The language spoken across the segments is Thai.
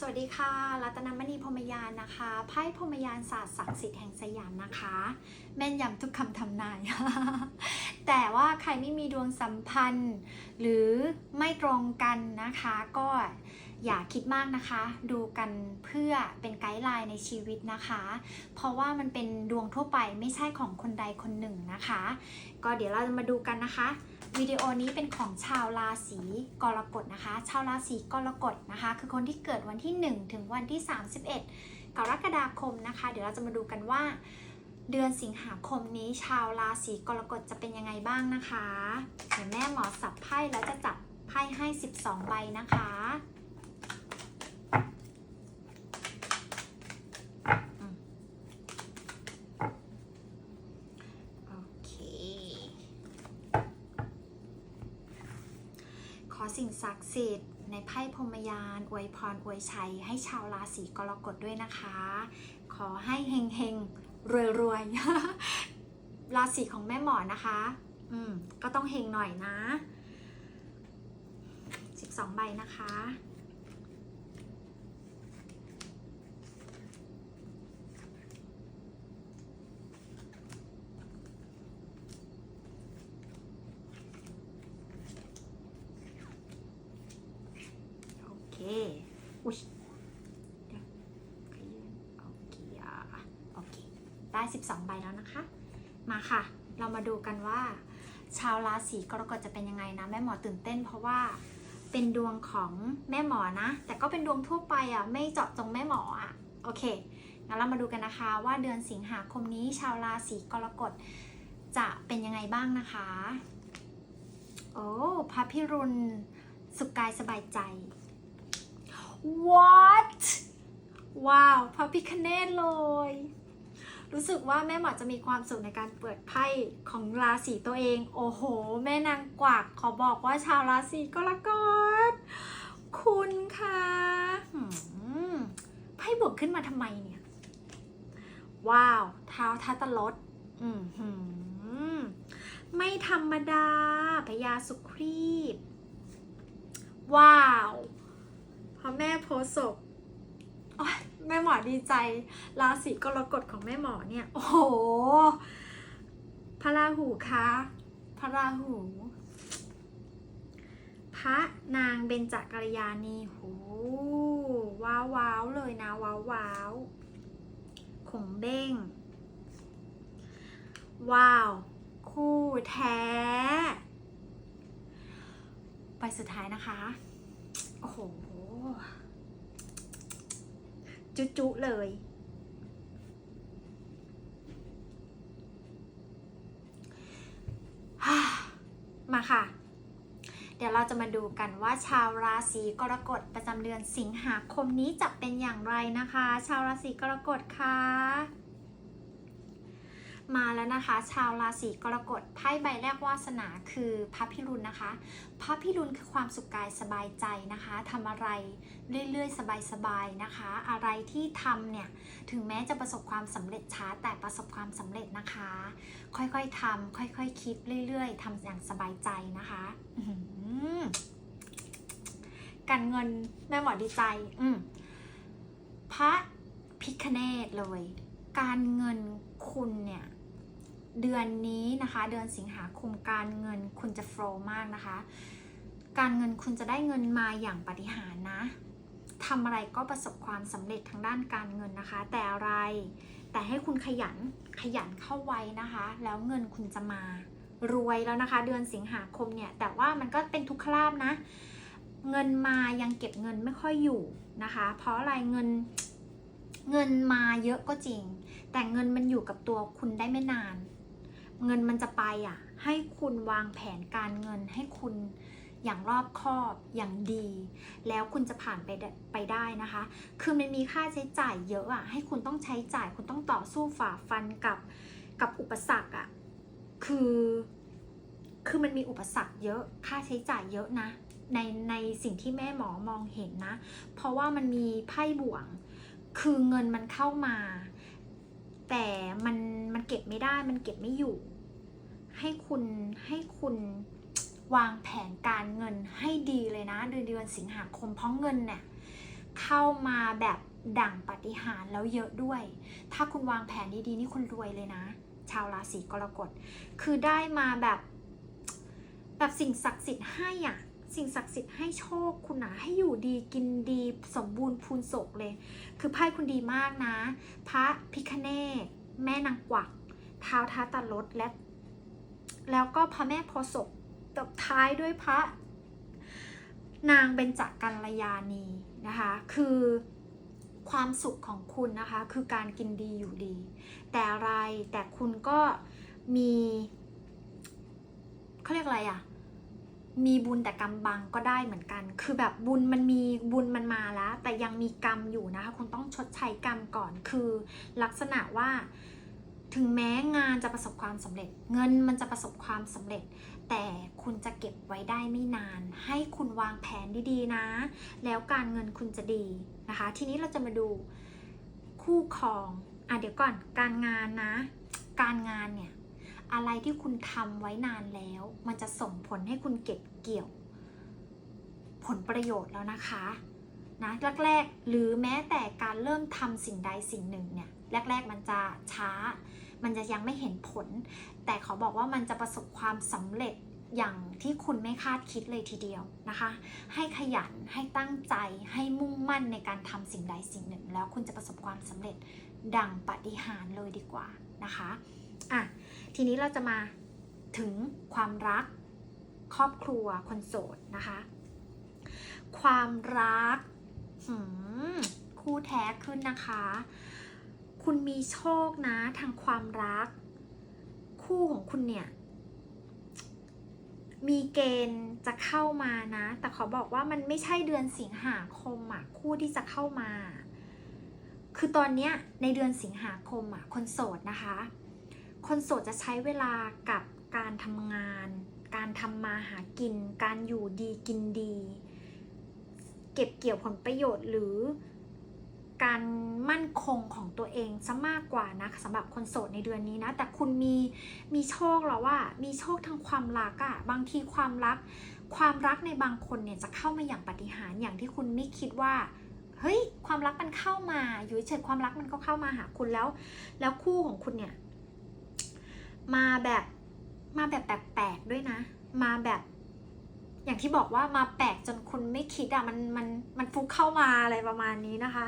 สวัสดีค่ะ รัตนมณีพรมยานนะคะ ไพ่พรมยานศาสตร์ศักดิ์สิทธิ์แห่งสยามนะคะ แม่นยำทุกคำทำนาย แต่ว่าใครไม่มีดวงสัมพันธ์ หรือไม่ตรงกันนะคะ ก็ อย่าคิดมากนะคะ ดูกันเพื่อเป็นไกด์ไลน์ในชีวิตนะคะ เพราะว่ามันเป็นดวงทั่วไปไม่ใช่ของคนใดคนหนึ่งนะคะ ก็เดี๋ยวเราจะมาดูกันนะคะ วิดีโอนี้เป็นของชาวราศีกรกฎนะคะ ชาวราศีกรกฎนะคะ คือคนที่เกิดวันที่ 1 ถึงวันที่ 31 กรกฎาคมนะคะ เดี๋ยวเราจะมาดูกันว่า เดือนสิงหาคมนี้ชาวราศีกรกฎจะเป็นยังไงบ้างนะคะเดี๋ยวแม่หมอสับไพ่แล้วจะจับไพ่ให้ 12 ใบนะคะอืมโอเค ขอสิ่ง ศักดิ์สิทธิ์ในไพ่พรมยานอวยพรอวยชัย ให้ชาวราศีกรกฎด้วยนะคะ ขอให้เฮงเฮงรวยรวยราศีของแม่หมอนะคะ อืม ก็ต้องเฮงหน่อยนะ 12 ใบนะคะ โอุ้ยเดี๋ยวขยื่นโอเคอะโอเค ได้ 12 ใบแล้วนะคะ มาค่ะ เรามาดูกันว่า ชาวราศีกรกฎจะเป็นยังไงนะ แม่หมอตื่นเต้นเพราะว่าเป็นดวงของแม่หมอนะ แต่ก็เป็นดวงทั่วไปอะ ไม่เจาะจงแม่หมออะ โอเค งั้นเรามาดูกันนะคะ ว่าเดือนสิงหาคมนี้ชาวราศีกรกฎจะเป็นยังไงบ้างนะคะ โอ้ พระพิรุณ สุขกายสบายใจ What ว้าวพระพิคเนตเลย รู้สึกว่าแม่หมอจะมีความสุขในการเปิดไพ่ของราศีตัวเอง โอ้โห แม่นางกวักขอบอกว่าชาวราศีกรกฎคุณคะไพ่บวกขึ้นมาทำไมเนี่ย ว้าว เท้าทัตลดอืมไม่ธรรมดาพญาสุครีบ ว้าว อแม่โพสต์ศพโอ๊ยแม่หมอดีใจ ราศีกรกฎของแม่หมอเนี่ย โอ้โหพระราหูคะพระราหู พระนางเบญจกัลยาณีโหว้าวว้าวเลยนะว้าวว้าวขงเบ้ง ว้าว คู่แท้ ไปสุดท้ายนะคะ โอ้โห จุจุๆเลย มาค่ะ เดี๋ยวเราจะมาดูกันว่าชาวราศีกรกฎประจำเดือนสิงหาคมนี้จะเป็นอย่างไรนะคะ ชาวราศีกรกฎค่ะ มาแล้วนะคะ ชาวราศีกรกฎไพ่ใบแรกวาสนาคือพระพิรุณนะคะพระพิรุณคือความสุขกายสบายใจนะคะทำอะไรเรื่อยๆ สบายๆนะคะ อะไรที่ทำเนี่ยถึงแม้จะประสบความสำเร็จช้าแต่ประสบความสำเร็จนะคะ ค่อยๆทำค่อยๆคคิดเรื่อยๆทำอย่างสบายใจนะคะการเงินแม่หมอดีใจ อืมพระพิคเนตเลย การเงินคุณเนี่ย เดือนนี้นะคะ เดือนสิงหาคมการเงินคุณจะโฟลว์มากนะคะ การเงินคุณจะได้เงินมาอย่างปฏิหารนะทำอะไรก็ประสบความสำเร็จทางด้านการเงินนะคะ แต่อะไรแต่ให้คุณขยันขยันเข้าไว้นะคะ แล้วเงินคุณจะมารวยแล้วนะคะ เดือนสิงหาคมเนี่ยแต่ว่ามันก็เป็นทุกขลาบนะ เงินมายังเก็บเงินไม่ค่อยอยู่นะคะ เพราะอะไรเงินเงินมาเยอะก็จริง แต่เงินมันอยู่กับตัวคุณได้ไม่นาน เงินมันจะไปอะ ให้คุณวางแผนการเงินให้คุณอย่างรอบคอบอย่างดี แล้วคุณจะผ่านไปได้ไปได้นะคะ คือมันมีค่าใช้จ่ายเยอะอะให้คุณต้องใช้จ่ายคุณต้องต่อสู้ฝ่าฟันกับกับอุปสรรคอะคือ คือมันมีอุปสรรคเยอะค่าใช้จ่ายเยอะนะ ในในสิ่งที่แม่หมอมองเห็นนะ เพราะว่ามันมีไพ่บ่วง คือเงินมันเข้ามา แต่มันมันเก็บไม่ได้มันเก็บไม่อยู่ ให้คุณให้คุณวางแผนการเงินให้ดีเลยนะเดือนเดือนสิงหาคมเพราะเงินเนี่ยเข้ามาแบบดั่งปฏิหารแล้วเยอะด้วย ถ้าคุณวางแผนดีๆนี่คุณรวยเลยนะ ชาวราศีกรกฎคือได้มาแบบ แบบสิ่งศักดิ์สิทธิ์ให้อะ สิ่งศักดิ์สิทธิ์ให้โชคคุณนะให้อยู่ดีกินดีสมบูรณ์พูนศกเลย คือไพ่คุณดีมากนะ พระพิคเนตแม่นางกวักท้าวท้าตาลดและ แล้วก็พระแม่โพศพตบท้ายด้วยพระ นางเบญจกัลยาณีนะคะ คือความสุขของคุณนะคะ คือการกินดีอยู่ดี แต่อะไรแต่คุณก็มีเขาเรียกอะไรอะ่ะ มีบุญแต่กรรมบังก็ได้เหมือนกัน คือแบบบุญมันมีบุญมันมาแล้ว แต่ยังมีกรรมอยู่นะคะ คุณต้องชดใช้กรรมก่อน คือลักษณะว่าถึงแม้งานจะประสบความสำเร็จ เงินมันจะประสบความสำเร็จ แต่คุณจะเก็บไว้ได้ไม่นาน ให้คุณวางแผนดีๆนะ แล้วการเงินคุณจะดีนะคะ ทีนี้เราจะมาดูคู่ครองอะเดี๋ยวก่อนการงานนะ การงานเนี่ย อะไรที่คุณทำไว้นานแล้ว มันจะส่งผลให้คุณเก็บเกี่ยว ผลประโยชน์แล้วนะคะนะแรกๆ หรือแม้แต่การเริ่มทำสิ่งใดสิ่งหนึ่งเนี่ยแรก ๆ มันจะช้า มันจะยังไม่เห็นผล แต่ขอบอกว่ามันจะประสบความสำเร็จอย่างที่คุณไม่คาดคิดเลยทีเดียวนะคะ ให้ขยัน ให้ตั้งใจ ให้มุ่งมั่นในการทำสิ่งใดสิ่งหนึ่ง แล้วคุณจะประสบความสำเร็จดังปาฏิหาริย์เลยดีกว่านะคะอะ ทีนี้เราจะมาถึงความรักครอบครัวคนโสดนะคะ ความรักคู่แท้ขึ้นนะคะ คุณมีโชคนะทางความรัก คู่ของคุณเนี่ย มีเกณฑ์จะเข้ามานะ แต่ขอบอกว่ามันไม่ใช่เดือนสิงหาคมอะคู่ที่จะเข้ามา คือตอนเนี้ยในเดือนสิงหาคมอะคนโสดนะคะ คนโสดจะใช้เวลากับการทำงาน การทำมาหากิน การอยู่ดีกินดี เก็บเกี่ยวผลประโยชน์หรือการมั่นคงของตัวเองซะมากกว่านะสำหรับคนโสดในเดือนนี้นะ แต่คุณมีมีโชคแล้วว่า มีโชคทางความรักอะบางทีความรัก ความรักในบางคนเนี่ยจะเข้ามาอย่างปาฏิหาริย์อย่างที่คุณไม่คิดว่าเฮ้ยความรักมันเข้ามาอยู่เฉยความรักมันก็เข้ามาหาคุณแล้ว แล้วคู่ของคุณเนี่ย มาแบบมาแบบแปลกๆด้วยนะ มาแบบ อย่างที่บอกว่ามาแปลกจนคุณไม่คิดอะมันมันมันฟุกเข้ามาอะไรประมาณนี้นะคะ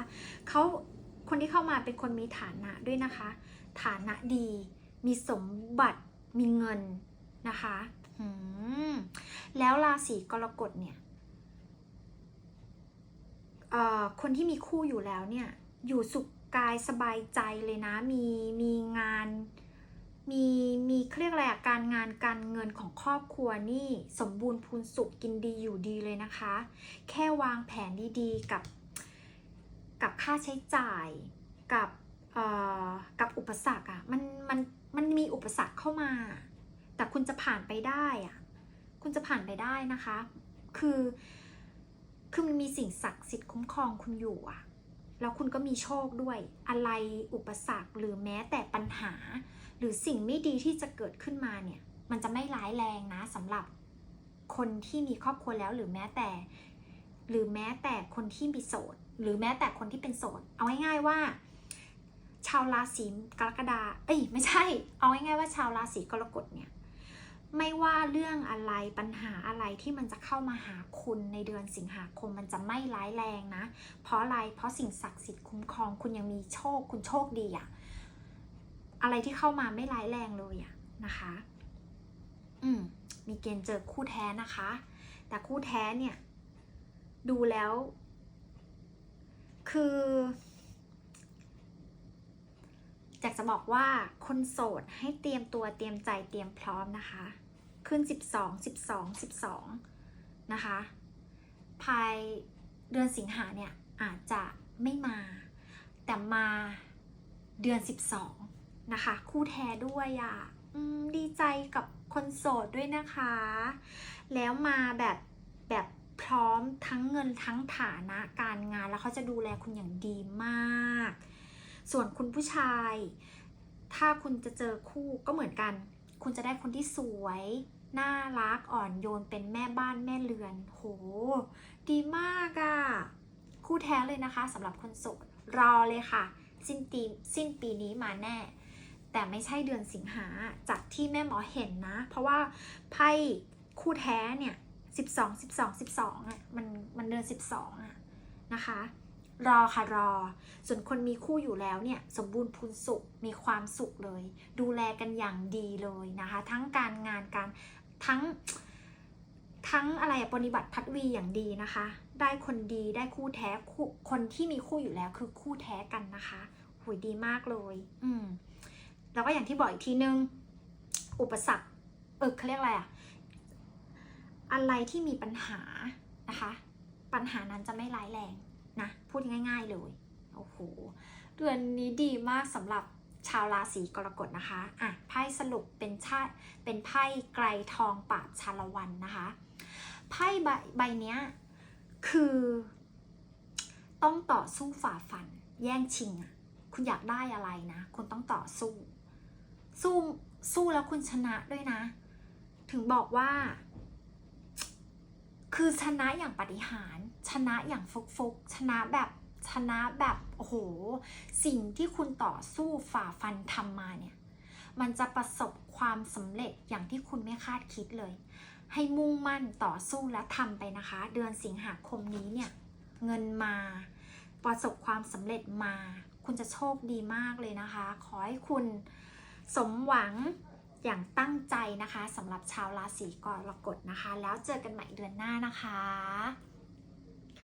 เขาคนที่เข้ามาเป็นคนมีฐานะด้วยนะคะ ฐานะดี มีสมบัติมีเงินนะคะหืมแล้วราศีกรกฎเนี่ยเอ่อคนที่มีคู่อยู่แล้วเนี่ย อยู่สุขกายสบายใจเลยนะ มีมีงาน มีมีเครียกอะไรอะการงานการเงินของครอบครัวนี่สมบูรณ์พูนสุขกินดีอยู่ดีเลยนะคะ แค่วางแผนดีๆ กับกับค่าใช้จ่ายกับเอ่อกับอุปสรรคอะมันมันมันมีอุปสรรคเข้ามา แต่คุณจะผ่านไปได้อะคุณจะผ่านไปได้นะคะ คือ คือมันมีสิ่งศักดิ์สิทธิ์คุ้มครองคุณอยู่อะ แล้วคุณก็มีโชคด้วย อะไรอุปสรรคหรือแม้แต่ปัญหา หรือสิ่งไม่ดีที่จะเกิดขึ้นมาเนี่ย มันจะไม่ร้ายแรงนะสำหรับคนที่มีครอบครัวแล้วหรือแม้แต่ หรือแม้แต่คนที่มีโสด หรือแม้แต่คนที่เป็นโสด เอาง่ายๆว่า ชาวราศีกรกฎาเอ้ยไม่ใช่ เอาง่ายๆว่าชาวราศีกรกฎเนี่ย ไม่ว่าเรื่องอะไรปัญหาอะไรที่มันจะเข้ามาหาคุณในเดือนสิงหาคมมันจะไม่ร้ายแรงนะ เพราะอะไรเพราะสิ่งศักดิ์สิทธิ์คุ้มครองคุณยังมีโชคคุณโชคดีอะอะไรที่เข้ามาไม่ร้ายแรงเลยอะนะคะ อืมมีเกณฑ์เจอคู่แท้นะคะ แต่คู่แท้เนี่ย ดูแล้ว คืออยากจะบอกว่าคนโสดให้เตรียมตัวเตรียมใจเตรียมพร้อมนะคะ ขึ้น 12 12 12 นะคะ ภายเดือนสิงหาเนี่ย อาจจะไม่มา แต่มาเดือน 12 นะคะ คู่แท้ด้วยอะ่ะดีใจกับคนโสดด้วยนะคะ แล้วมาแบบแบบพร้อมทั้งเงินทั้งฐานะการงานแล้วเขาจะดูแลคุณอย่างดีมาก ส่วนคุณผู้ชาย ถ้าคุณจะเจอคู่ก็เหมือนกัน คุณจะได้คนที่สวย น่ารักอ่อนโยนเป็นแม่บ้านแม่เรือน โห ดีมากอะ่ะ คู่แท้เลยนะคะสำหรับคนโสด รอเลยค่ะ สิ้นปีสิ้นปีนี้มาแน่ แต่ไม่ใช่เดือนสิงหาจากที่แม่หมอเห็นนะ เพราะว่าไพ่คู่แท้เนี่ย 12 12 12อะมันมันเดือน 12อะนะคะ รอค่ะรอ ส่วนคนมีคู่อยู่แล้วเนี่ยสมบูรณ์พูนสุขมีความสุขเลย ดูแลกันอย่างดีเลยนะคะ ทั้งการงานการทั้งทั้งอะไรปฏิบัติพัดวีอย่างดีนะคะ ได้คนดีได้คู่แท้คู่คนที่มีคู่อยู่แล้วคือคู่แท้กันนะคะหุยดีมากเลย อืมแล้วก็อย่างที่บอกอีกทีนึง อุปสรรคเออเขาเรียกอะไรอะอะไรที่มีปัญหานะคะ ปัญหานั้นจะไม่ร้ายแรง นะพูดง่ายๆเลยโอ้โหเดือนนี้ดีมากสำหรับชาวราศีกรกฎนะคะอะไพ่สรุปเป็นชาติเป็นไพ่ไกรทองปาบชาละวันนะคะไพ่ใบใบเนี้ยคือ ต้องต่อสู้ฝ่าฟัน แย่งชิงอะคุณอยากได้อะไรนะ คุณต้องต่อสู้ สู้สู้แล้วคุณชนะด้วยนะ ถึงบอกว่า คือชนะอย่างปฏิหาร ชนะอย่างฟุกฟุกๆชนะแบบชนะแบบโอ้โห สิ่งที่คุณต่อสู้ฝ่าฟันทำมาเนี่ย มันจะประสบความสำเร็จอย่างที่คุณไม่คาดคิดเลย ให้มุ่งมั่นต่อสู้และทำไปนะคะ เดือนสิงหาคมนี้เนี่ย เงินมา ประสบความสำเร็จมา คุณจะโชคดีมากเลยนะคะ ขอให้คุณสมหวัง อย่างตั้งใจนะคะสำหรับชาวราศีกรกฎนะคะ แล้วเจอกันใหม่เดือนหน้านะคะ